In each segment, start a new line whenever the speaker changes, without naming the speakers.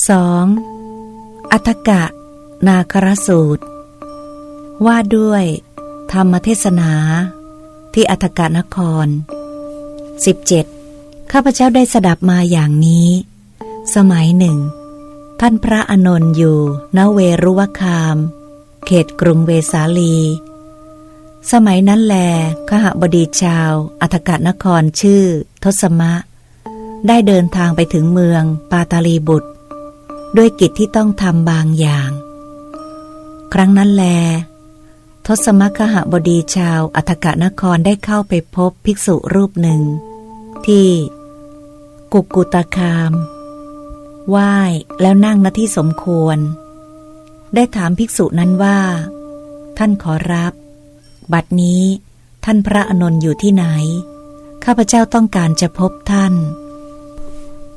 2. อัฏกะ นาครสูตร ว่าด้วย ธรรมเทศนา ที่อัฏกะนคร 17. ข้าพเจ้าได้สดับมาอย่างนี้ สมัยหนึ่ง ท่านพระอนนท์อยู่ณเวรุวคาม เขตกรุงเวสาลี สมัยนั้นแลขหบดีชาวอัฏกะนครชื่อ ทศมะ ได้เดินทางไปถึงเมืองปาตาลีบุตร ด้วยกิจที่ต้องทำบางอย่าง ครั้งนั้นแล ทศมคหบดีชาวอัฏฐกะนครได้เข้าไปพบภิกษุรูปหนึ่ง ที่ กุกกุตาคามไหว้แล้วนั่งณที่สมควร ได้ถามภิกษุนั้นว่า ท่านขอรับ บัดนี้ท่านพระอนนท์อยู่ที่ไหน ข้าพเจ้าต้องการจะพบท่าน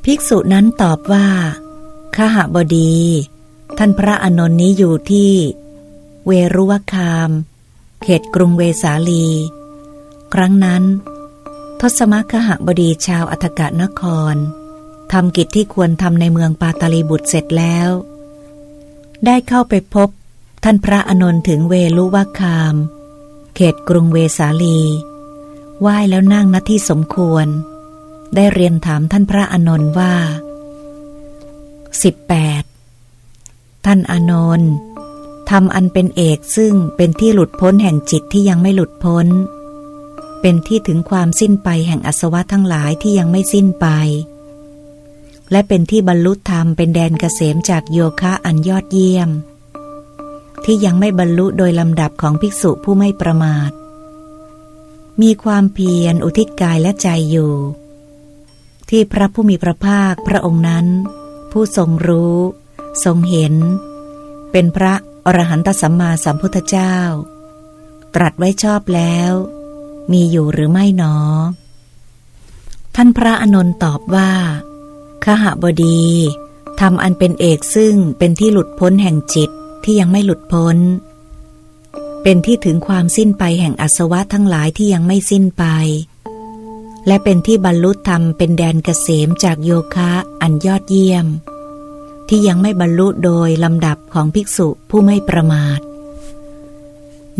ภิกษุนั้นตอบว่า ขหบดี ท่านพระอนนท์นี้อยู่ที่ เวรุวคาม เขตกรุงเวสาลี ครั้งนั้น ทศมคหบดีชาวอัฐกะนครทำกิจที่ควรทำในเมืองปาตาลีบุตรเสร็จแล้ว ได้เข้าไปพบท่านพระอนนท์ถึงเวลุวคาม เขตกรุงเวสาลีไหว้แล้วนั่งณที่สมควร ได้เรียนถามท่านพระอนนท์ว่า 18. ท่านอานนท์ทำอันเป็นเอกซึ่งเป็นที่หลุดพ้นแห่งจิตที่ยังไม่หลุดพ้น เป็นที่ถึงความสิ้นไปแห่งอสวะทั้งหลายที่ยังไม่สิ้นไป และเป็นที่บรรลุธรรมเป็นแดนเกษมจากโยคะอันยอดเยี่ยม ที่ยังไม่บรรลุโดยลำดับของภิกษุผู้ไม่ประมาท มีความเพียรอุทิศกายและใจอยู่ ที่พระผู้มีพระภาคพระองค์นั้น ผู้ทรงรู้ ทรงเห็น เป็นพระอรหันตสัมมาสัมพุทธเจ้า ตรัสไว้ชอบแล้ว มีอยู่หรือไม่หนอ ท่านพระอนนท์ตอบว่าขหบดีทำอันเป็นเอกซึ่งเป็นที่หลุดพ้นแห่งจิตที่ยังไม่หลุดพ้น เป็นที่ถึงความสิ้นไปแห่งอสวะทั้งหลายที่ยังไม่สิ้นไป และเป็นที่บรรลุธรรมเป็นแดนเกษมจากโยคะอันยอดเยี่ยม ที่ยังไม่บรรลุโดยลำดับของภิกษุผู้ไม่ประมาท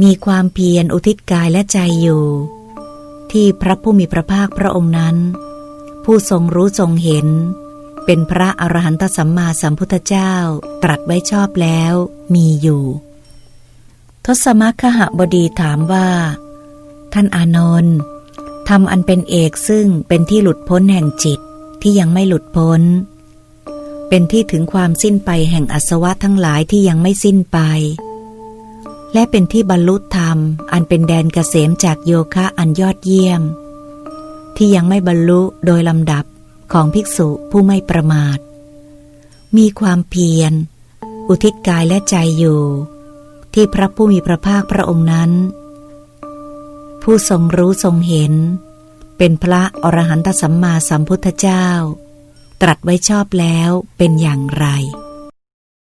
มีความเพียรอุทิศกายและใจอยู่ ที่พระผู้มีพระภาคพระองค์นั้น ผู้ทรงรู้ทรงเห็น เป็นพระอรหันตสัมมาสัมพุทธเจ้าตรัสไว้ชอบแล้วมีอยู่ ทศมคหบดีถามว่า ท่านอานนท์ทำอันเป็นเอกซึ่งเป็นที่หลุดพ้นแห่งจิตที่ยังไม่หลุดพ้น เป็นที่ถึงความสิ้นไปแห่งอสวะทั้งหลายที่ยังไม่สิ้นไป และเป็นที่บรรลุธรรม อันเป็นแดนเกษมจากโยคะอันยอดเยี่ยม ที่ยังไม่บรรลุโดยลำดับของภิกษุผู้ไม่ประมาท มีความเพียร อุทิศกายและใจอยู่ ที่พระผู้มีพระภาคพระองค์นั้น ผู้ทรงรู้ทรงเห็น เป็นพระอรหันตสัมมาสัมพุทธเจ้า ตรัสไว้ชอบแล้วเป็นอย่างไร